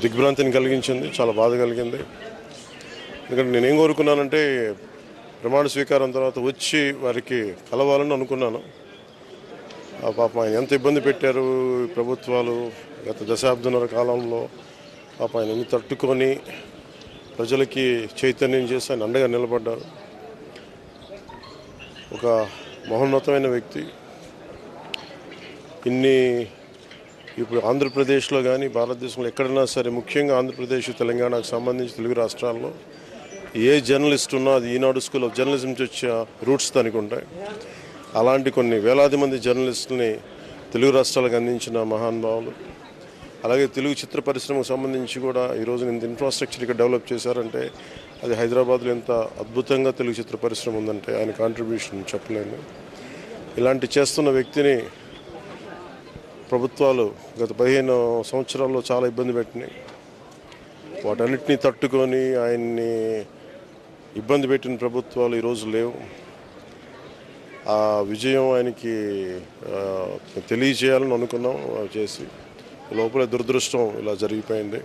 దిగ్భ్రాంతిని కలిగించింది చాలా బాధ కలిగింది. ఎందుకంటే నేనేం కోరుకున్నానంటే ప్రమాణ స్వీకారం తర్వాత వచ్చి వారికి కలవాలని అనుకున్నాను. ఆ పాప ఆయన ఎంత ఇబ్బంది పెట్టారు ప్రభుత్వాలు గత దశాబ్దన్నర కాలంలో పాప ఆయన ఎన్ని తట్టుకొని ప్రజలకి చైతన్యం చేసి ఆయన అండగా నిలబడ్డారు. ఒక మహోన్నతమైన వ్యక్తి. ఇన్ని ఇప్పుడు ఆంధ్రప్రదేశ్లో కానీ భారతదేశంలో ఎక్కడైనా సరే ముఖ్యంగా ఆంధ్రప్రదేశ్ తెలంగాణకు సంబంధించి తెలుగు రాష్ట్రాల్లో ఏ జర్నలిస్ట్ ఉన్నా అది ఈనాడు స్కూల్ ఆఫ్ జర్నలిజం నుంచి వచ్చే రూట్స్ దానికి ఉంటాయి. అలాంటి కొన్ని వేలాది మంది జర్నలిస్టుల్ని తెలుగు రాష్ట్రాలకు అందించిన మహానుభావులు అలాగే తెలుగు చిత్ర పరిశ్రమకు సంబంధించి కూడా ఈరోజు ఇంత ఇన్ఫ్రాస్ట్రక్చర్ ఇక్కడ డెవలప్ చేశారంటే అది హైదరాబాద్లో ఎంత అద్భుతంగా తెలుగు చిత్ర పరిశ్రమ ఉందంటే ఆయన కాంట్రిబ్యూషన్ చెప్పలేను ఇలాంటి చేస్తున్న వ్యక్తిని ప్రభుత్వాలు గత పదిహేను సంవత్సరాల్లో చాలా ఇబ్బంది పెట్టినాయి. వాటన్నిటినీ తట్టుకొని ఆయన్ని ఇబ్బంది పెట్టిన ప్రభుత్వాలు ఈరోజు లేవు. ఆ విజయం ఆయనకి తెలియజేయాలని అనుకున్నాం చేసి. లోపల దురదృష్టం ఇలా జరిగిపోయింది.